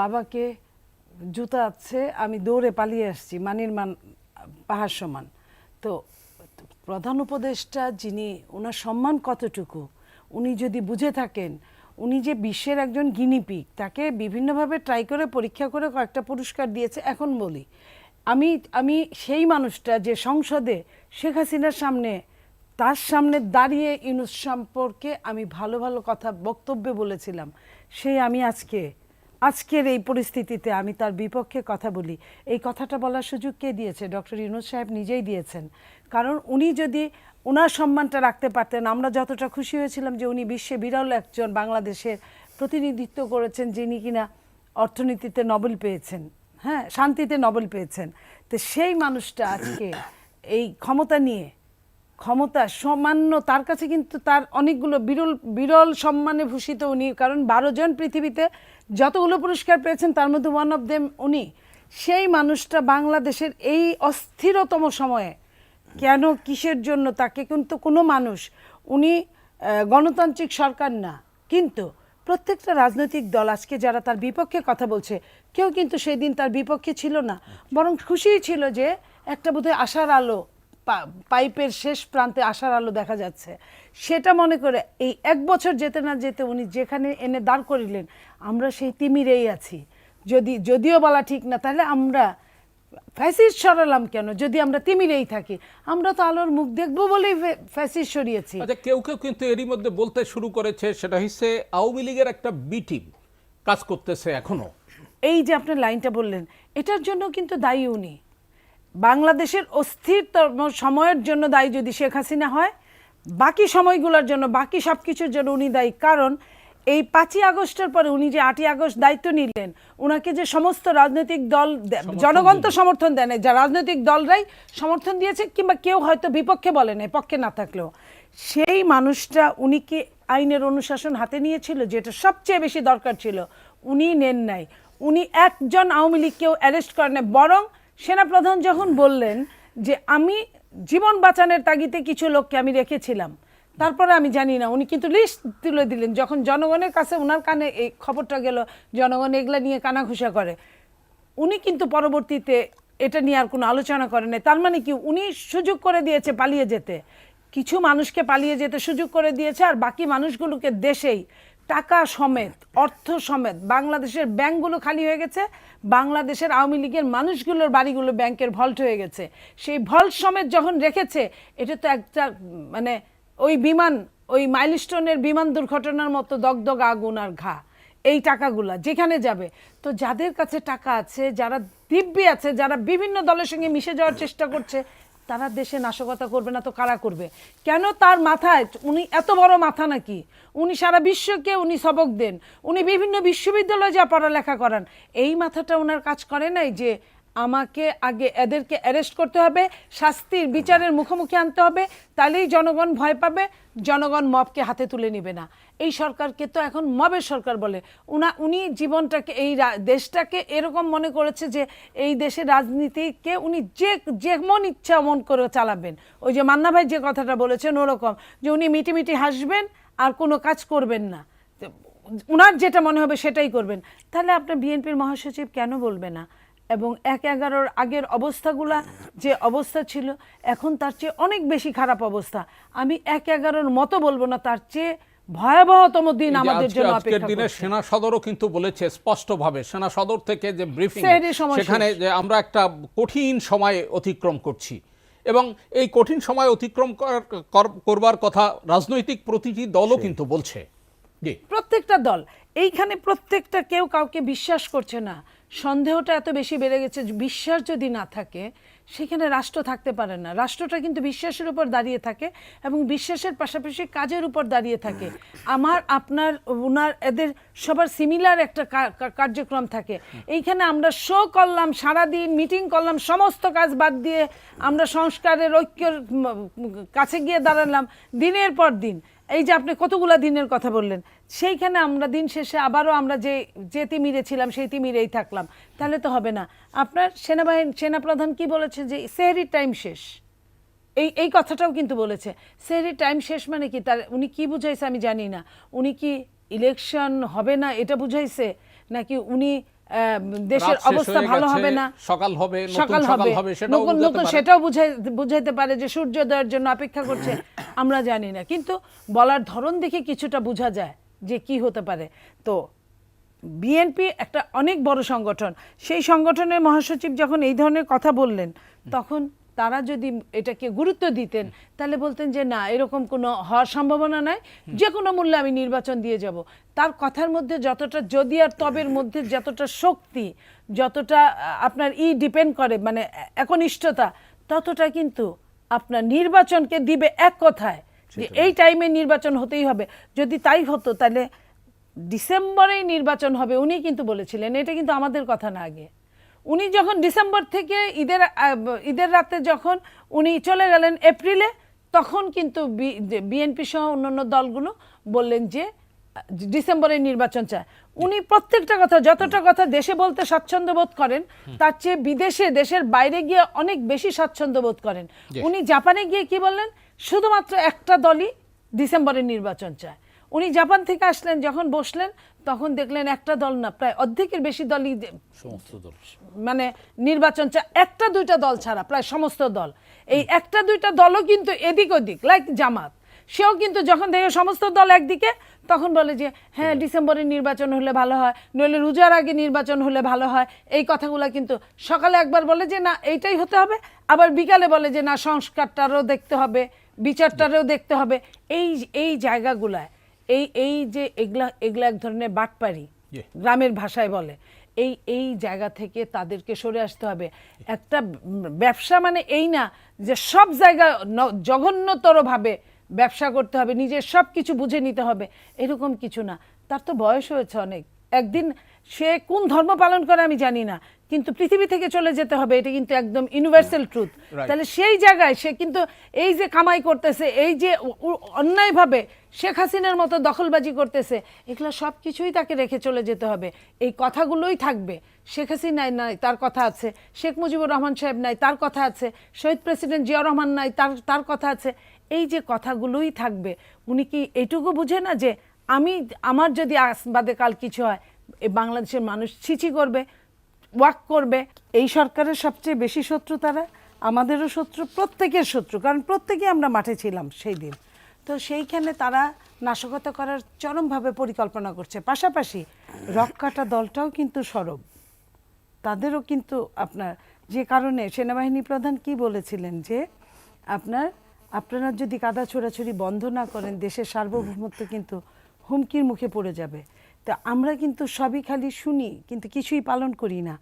বাবাকে জুতা আছে আমি দৌড়ে পালিয়ে আসছি, মানির মান, পাহাড় সমান। তো প্রধান উপদেষ্টা যিনি, ওনার সম্মান কতটুকু? উনি যদি বুঝে থাকেন, উনি যে বিশ্বের একজন গিনিপিক, তাকে বিভিন্নভাবে ট্রাই করে, পরীক্ষা করে কয়েকটা পুরস্কার দিয়েছে, এখন বলি। আমি আমি সেই মানুষটা যে সংসদে শেখ হাসিনার সামনে, তার সামনে দাঁড়িয়ে ইউনুস সম্পর্কে আমি ভালো ভালো কথা, বক্তব্যে বলেছিলাম সেই আমি আজকে আজকের এই পরিস্থিতিতে আমি তার বিপক্ষে কথা বলি। এই কথাটা বলার সুযোগ কে দিয়েছে? ডক্টর ইউনুস সাহেব নিজেই দিয়েছেন। কারণ উনি যদি ওনার সম্মানটা রাখতে পারতেন, আমরা যতটা খুশি হয়েছিলাম যে উনি বিশ্বে বিরল একজন বাংলাদেশের প্রতিনিধিত্ব করেছেন যিনি কিনা অর্থনীতিতে নোবেল পেয়েছেন। হ্যাঁ শান্তিতে নোবেল পেয়েছেন। তো সেই মানুষটা আজকে এই ক্ষমতা নিয়ে ক্ষমতা সামান্য, তার কাছে কিন্তু তার অনেকগুলো বিরল বিরল সম্মানে ভূষিত উনি। কারণ বারো জন পৃথিবীতে যতগুলো পুরস্কার পেয়েছেন, তার মধ্যে ওয়ান অফ দেম উনি। সেই মানুষটা বাংলাদেশের এই অস্থিরতম সময়ে কেন, কিসের জন্য, তাকে কিন্তু কোনো মানুষ, উনি গণতান্ত্রিক সরকার না। কিন্তু প্রত্যেকটা রাজনৈতিক দল আজকে যারা তার বিপক্ষে কথা বলছে, কেউ কিন্তু সেই দিন তার বিপক্ষে ছিল না। বরং খুশিই ছিল যে একটা বোধহয় আশার আলো পাইপের শেষ প্রান্তে আসার আলো দেখা যাচ্ছে। সেটা মনে করে এই এক বছর যেতে না যেতে উনি যেখানে এনে দাঁড় করিলেন আমরা সেই তিমিরেই আছি। যদি যদিও বলা ঠিক না তাহলে আমরা ফ্যাসিস সরালাম কেন? যদি আমরা তিমিরেই থাকি আমরা তো আলোর মুখ দেখব বলেই ফ্যাসিস সরিয়েছি। আচ্ছা কেউ কেউ কিন্তু এরই মধ্যে বলতে শুরু করেছে সেটা হচ্ছে আওয়ামী লীগের একটা বি টিম কাজ করতেছে এখনও। এই যে আপনার লাইনটা বললেন এটার জন্য কিন্তু দায়ী উনি। বাংলাদেশের অস্থিরতম সময়ের জন্য দায়ী যদি শেখ হাসিনা হয় বাকি সময়গুলোর জন্য বাকি সব কিছুর জন্য উনি দায়ী। কারণ এই পাঁচই আগস্টের পরে উনি যে আটই আগস্ট দায়িত্ব নিলেন ওনাকে যে সমস্ত রাজনৈতিক দল জনগণ তো সমর্থন দেয় না যা রাজনৈতিক দলরাই সমর্থন দিয়েছে কিংবা কেউ হয়তো বিপক্ষে বলে নাই পক্ষে না থাকলেও। সেই মানুষটা উনি কি আইনের অনুশাসন হাতে নিয়েছিল যেটা সবচেয়ে বেশি দরকার ছিল উনি নেন নাই। উনি একজন আওয়ামী লীগকেও অ্যারেস্ট করেন। বরং সেনাপ্রধান যখন বললেন যে আমি জীবন বাঁচানোর তাগিতে কিছু লোককে আমি রেখেছিলাম, তারপরে আমি জানি না, উনি কিন্তু লিস্ট তুলে দিলেন, যখন জনগণের কাছে ওনার কানে এই খবরটা গেল, জনগণ এগুলা নিয়ে কানাঘুষা করে। উনি কিন্তু পরবর্তীতে এটা নিয়ে আর কোনো আলোচনা করেন তার মানে কি উনি সুযোগ করে দিয়েছে পালিয়ে যেতে। কিছু মানুষকে পালিয়ে যেতে সুযোগ করে দিয়েছে, আর বাকি মানুষগুলোকে দেশেই টাকা সমেত, অর্থ সমেত বাংলাদেশের ব্যাংকগুলো খালি হয়ে গেছে, বাংলাদেশের আওয়ামী লীগের মানুষগুলোর বাড়িগুলো ব্যাংকের ভল্ট হয়ে গেছে। সেই ভল্ট সমেত যখন রেখেছে, এটা তো একটা মানে ওই বিমান, ওই মাইলস্টোনের বিমান দুর্ঘটনার মতো দগদগ আগুন আর ঘা, এই টাকাগুলা যেখানে যাবে। তো যাদের কাছে টাকা আছে, যারা দিব্যি আছে, যারা বিভিন্ন দলের সঙ্গে মিশে যাওয়ার চেষ্টা করছে তারা দেশে নাশকতা করবে না তো কারা করবে? কেন তার মাথায়, উনি এত বড় মাথা নাকি? উনি সারা বিশ্বকে উনি সবক দেন। উনি বিভিন্ন বিশ্ববিদ্যালয়ে যা পড়ালেখা করান। এই মাথাটা ওনার কাজ করে নাই যে আমাকে আগে এদেরকে অ্যারেস্ট করতে হবে, শাস্তির বিচারের মুখোমুখি আনতে হবে, তাহলেই জনগণ ভয় পাবে, জনগণ মবকে হাতে তুলে নিবে না। এই সরকারকে তো এখন মবের সরকার বলে। উনা উনি জীবনটাকে, এই দেশটাকে এরকম মনে করেছে যে এই দেশের রাজনীতিকে উনি যে যেমন ইচ্ছা মন করে চালাবেন। ওই যে মান্না ভাই যে কথাটা বলেছেন ওরকম, যে উনি মিটি মিটি হাসবেন, আর কোনো কাজ করবেন না। উনার যেটা মনে হবে সেটাই করবেন। তাহলে আপনার বিএনপির মহাসচিব কেন বলবে না? এবং এক এগারোর আগের অবস্থাগুলা যে অবস্থা ছিল এখন তার চেয়ে অনেক বেশি খারাপ অবস্থা। আমি এক এগারোর মতো বলব না তার চেয়ে ভয়াবহতম দিন আমাদের জন্য আজকের দিনে সেনা সদরও কিন্তু বলেছে স্পষ্টভাবে সেনা সদর থেকে যে ব্রিফিং সময় সেখানে যে আমরা একটা কঠিন সময় অতিক্রম করছি। এবং এই কঠিন সময় অতিক্রম কর- করবার কথা রাজনৈতিক প্রতিটি দলও কিন্তু বলছে। প্রত্যেকটা দল এইখানে প্রত্যেকটা কেউ কাউকে বিশ্বাস করছে না। সন্দেহটা এত বেশি বেড়ে গেছে বিশ্বাস যদি না থাকে সেখানে রাষ্ট্র থাকতে পারে না। রাষ্ট্রটা কিন্তু বিশ্বাসের উপর দাঁড়িয়ে থাকে এবং বিশ্বাসের পাশাপাশি কাজের উপর দাঁড়িয়ে থাকে। আমার, আপনার ওনার এদের সবার সিমিলার একটা কার্যক্রম থাকে। এইখানে আমরা শো করলাম, সারাদিন মিটিং করলাম, সমস্ত কাজ বাদ দিয়ে আমরা সংস্কারের ঐক্যর কাছে গিয়ে দাঁড়ালাম দিনের পর দিন। এই যে আপনি কতগুলো দিনের কথা বললেন, সেইখানে আমরা দিন শেষে আবারও আমরা যে যে তিমিরে ছিলাম, সেই তিমিরেই থাকলাম। তাহলে তো হবে না। আপনার সেনাবাহিনী সেনাপ্রধান কি বলেছে যে সেহরির টাইম শেষ? এই এই কথাটাও কিন্তু বলেছে। সেহরির টাইম শেষ মানে কি? তার উনি কি বুঝাইছে আমি জানি না। উনি কি ইলেকশন হবে না এটা বুঝাইছে? নাকি উনি দেশের অবস্থা ভালো হবে না? সকাল হবে সকাল হবে। নতুন নতুন সেটাও বুঝাই বুঝাইতে পারে যে সূর্যোদয়ের জন্য অপেক্ষা করছে। আমরা জানি না। কিন্তু বলার ধরন দেখে কিছুটা বোঝা যায় যে কি হতে পারে। তো বিএনপি একটা অনেক বড় সংগঠন। সেই সংগঠনের মহাসচিব যখন এই ধরনের কথা বললেন তখন তারা যদি এটাকে গুরুত্ব দিতেন তাহলে বলতেন যে না এরকম কোনো হওয়ার সম্ভাবনা নাই। যে কোনো মূল্যে আমি নির্বাচন দিয়ে যাব। তার কথার মধ্যে যতটা যদি আর তবের মধ্যে যতটা শক্তি যতটা আপনার ই ডিপেন্ড করে মানে একনিষ্ঠতা ততটা কিন্তু আপনার নির্বাচনকে দিবে এক কথায়। যে এই টাইমে নির্বাচন হতেই হবে। যদি তাই হতো তাহলে ডিসেম্বরেই নির্বাচন হবে উনি কিন্তু বলেছিলেন এটা কিন্তু আমাদের কথা না আগে। উনি যখন ডিসেম্বর থেকে ঈদের ঈদের রাতে যখন উনি চলে গেলেন এপ্রিলে তখন কিন্তু বিএনপি সহ অন্যান্য দলগুলো বললেন যে ডিসেম্বরে নির্বাচন চায়। উনি প্রত্যেকটা কথা যতটা কথা দেশে বলতে স্বাচ্ছন্দ্য বোধ করেন তার চেয়ে বিদেশে দেশের বাইরে গিয়ে অনেক বেশি স্বাচ্ছন্দ্য বোধ করেন। উনি জাপানে গিয়ে কি বললেন? শুধুমাত্র একটা দলই ডিসেম্বরে নির্বাচন চায়। উনি জাপান থেকে আসলেন যখন বসলেন তখন দেখলেন একটা দল না প্রায় অর্ধেকের বেশি দলই সমস্ত দল। মানে নির্বাচন একটা দুইটা দল ছাড়া প্রায় সমস্ত দল। এই একটা দুইটা দলও কিন্তু এদিক ওদিক লাইক জামাত। সেও কিন্তু যখন দেখে সমস্ত দল একদিকে তখন বলে যে হ্যাঁ ডিসেম্বরে নির্বাচন হলে ভালো হয় নইলে রোজার আগে নির্বাচন হলে ভালো হয়। এই কথাগুলো কিন্তু সকালে একবার বলে যে না এইটাই হতে হবে। আবার বিকালে বলে যে না সংস্কারটারও দেখতে হবে বিচারটারও দেখতে হবে। এই এই জায়গাগুলায় এই এই যে এগুলা এগুলা এক ধরনের বাটপারি গ্রামের ভাষায় বলে এই এই জায়গা থেকে তাদেরকে সরে আসতে হবে। একটা ব্যবসা মানে এই না যে সব জায়গা জঘন্যতরভাবে ব্যবসা করতে হবে নিজের সব কিছু বুঝে নিতে হবে এরকম কিছু না। তার তো বয়স হয়েছে অনেক। একদিন সে কোন ধর্ম পালন করে আমি জানি না কিন্তু পৃথিবী থেকে চলে যেতে হবে এটা কিন্তু একদম ইউনিভার্সাল ট্রুথ তাহলে সেই জায়গায় সে কিন্তু এই যে কামাই করতেছে এই যে অন্যায়ভাবে শেখ হাসিনার মতো দখলবাজি করতেছে, এগুলো সব কিছুই তাকে রেখে চলে যেতে হবে। এই কথাগুলোই থাকবে। শেখ হাসিনাই নাই তার কথা আছে। শেখ মুজিবুর রহমান সাহেব নাই, তার কথা আছে। শহীদ প্রেসিডেন্ট জিয়া রহমান নাই, তার তার কথা আছে। এই যে কথাগুলোই থাকবে, উনি কি এটুকু বুঝে না যে আমি, আমার যদি আজ বাদে কাল কিছু হয় বাংলাদেশের মানুষ ছিচি করবে, ওয়াক করবে। এই সরকারের সবচেয়ে বেশি শত্রু তারা? আমাদেরও শত্রু, প্রত্যেকের শত্রু, কারণ প্রত্যেকেই আমরা মাঠে ছিলাম সেই দিন। তো সেইখানে তারা নাশকতা করার চরমভাবে পরিকল্পনা করছে। পাশাপাশি রক্ষাটা দলটাও কিন্তু সরব। তাদেরও কিন্তু আপনার যে কারণে সেনাবাহিনী প্রধান কি বলেছিলেন যে, আপনার, আপনারা যদি কাদা ছোড়াছুড়ি বন্ধ না করেন, দেশের সার্বভৌমত্ব কিন্তু হুমকির মুখে পড়ে যাবে। তা আমরা কিন্তু সবই খালি শুনি, কিন্তু কিছুই পালন করি না।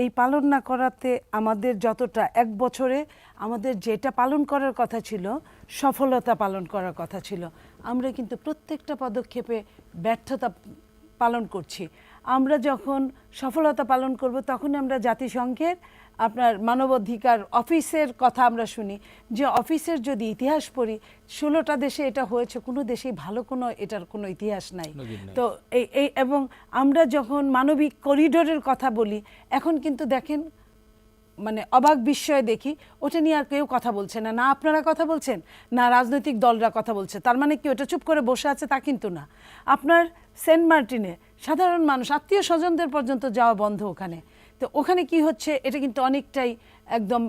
এই পালন না করাতে আমাদের যতটা এক বছরে আমাদের যেটা পালন করার কথা ছিল, সফলতা পালন করার কথা ছিল। আমরা কিন্তু প্রত্যেকটা পদক্ষেপে ব্যর্থতা পালন করছি। আমরা যখন সফলতা পালন করব তখন আমরা জাতিসংঘের আপনার মানবাধিকার অফিসের কথা আমরা শুনি। যে অফিসের যদি ইতিহাস পড়ি ষোলোটা দেশে এটা হয়েছে কোনো দেশেই ভালো কোনো এটার কোনো ইতিহাস নাই। তো এই এই এবং আমরা যখন মানবিক করিডোরের কথা বলি এখন কিন্তু দেখেন মানে অবাক বিস্ময়ে দেখি ওটা নিয়ে আর কেউ কথা বলছে না। না আপনারা কথা বলছেন না রাজনৈতিক দলরা কথা বলছে। তার মানে কি ওটা চুপ করে বসে আছে তা কিন্তু না। আপনার সেন্ট মার্টিনে সাধারণ মানুষ আত্মীয় স্বজনদের পর্যন্ত যাওয়া বন্ধ ওখানে। তো ওখানে কি হচ্ছে এটা কিন্তু অনেকটাই একদম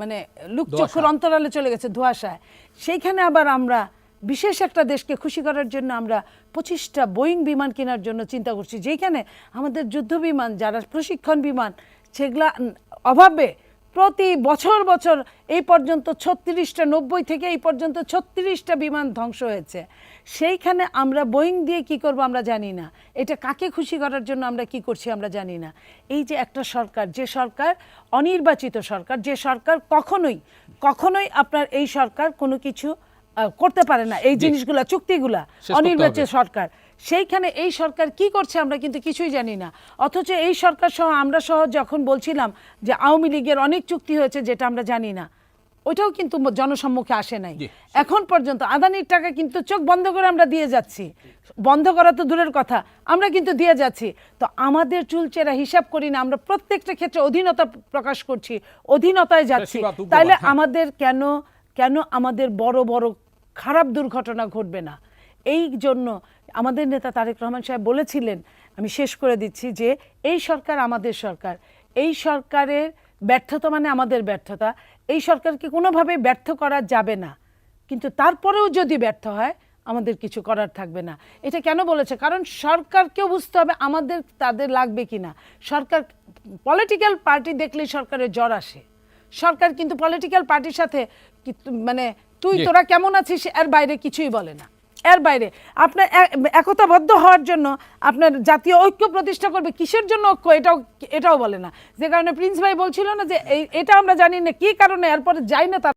মানে লুকচক্ষুর অন্তরালে চলে গেছে ধোঁয়াশায়। সেইখানে আবার আমরা বিশেষ একটা দেশকে খুশি করার জন্য আমরা পঁচিশটা বোয়িং বিমান কেনার জন্য চিন্তা করছি। যেখানে আমাদের যুদ্ধ বিমান যারা প্রশিক্ষণ বিমান সেগুলা অভাবে প্রতি বছর বছর এই পর্যন্ত ছত্রিশটা নব্বই থেকে এই পর্যন্ত ছত্রিশটা বিমান ধ্বংস হয়েছে। সেইখানে আমরা বোয়িং দিয়ে কি করব আমরা জানি না। এটা কাকে খুশি করার জন্য আমরা কি করছি আমরা জানি না। এই যে একটা সরকার যে সরকার অনির্বাচিত সরকার যে সরকার কখনোই কখনোই আপনার এই সরকার কোনো কিছু করতে পারে না। এই জিনিসগুলা চুক্তিগুলা অনির্বাচিত সরকার। সেইখানে এই সরকার কি করছে আমরা কিন্তু কিছুই জানি না। অথচ এই সরকার সহ আমরা সহ যখন বলছিলাম যে আওয়ামী লীগের অনেক চুক্তি হয়েছে যেটা আমরা জানি না ওইটাও কিন্তু জনসম্মুখে আসে নাই। এখন পর্যন্ত আদানির টাকা কিন্তু চোখ বন্ধ করে আমরা দিয়ে যাচ্ছি। বন্ধ করা তো দূরের কথা আমরা কিন্তু দিয়ে যাচ্ছি। তো আমাদের চুলচেরা হিসাব করি না আমরা প্রত্যেকটা ক্ষেত্রে অধীনতা প্রকাশ করছি অধীনতায় যাচ্ছি। তাইলে হ্যাঁ। আমাদের কেন কেন আমাদের বড় বড় খারাপ দুর্ঘটনা ঘটবে না? এই জন্য আমাদের নেতা তারেক রহমান সাহেব বলেছিলেন আমি শেষ করে দিচ্ছি যে এই সরকার আমাদের সরকার এই সরকারের ব্যর্থতা মানে আমাদের ব্যর্থতা এই সরকারকে কোনোভাবেই ব্যর্থ করা যাবে না। কিন্তু তারপরেও যদি ব্যর্থ হয় আমাদের কিছু করার থাকবে না। এটা কেন বলেছে? কারণ সরকারকেও বুঝতে হবে আমাদের তাদের লাগবে কি না। সরকার পলিটিক্যাল পার্টি দেখলেই সরকারের জ্বর আসে। সরকার কিন্তু পলিটিক্যাল পার্টির সাথে মানে তুই তোরা কেমন আছিস এর বাইরে কিছুই বলে না। এর বাইরে। আপনার একতাবদ্ধ হওয়ার জন্য আপনার জাতীয় ঐক্য প্রতিষ্ঠা করবে, কিসের জন্য ঐক্য? এটাও এটাও বলে না। যে কারণে প্রিন্স ভাই বলছিল না যে এটা আমরা জানি না কি কারণে, এরপরে যাই না তার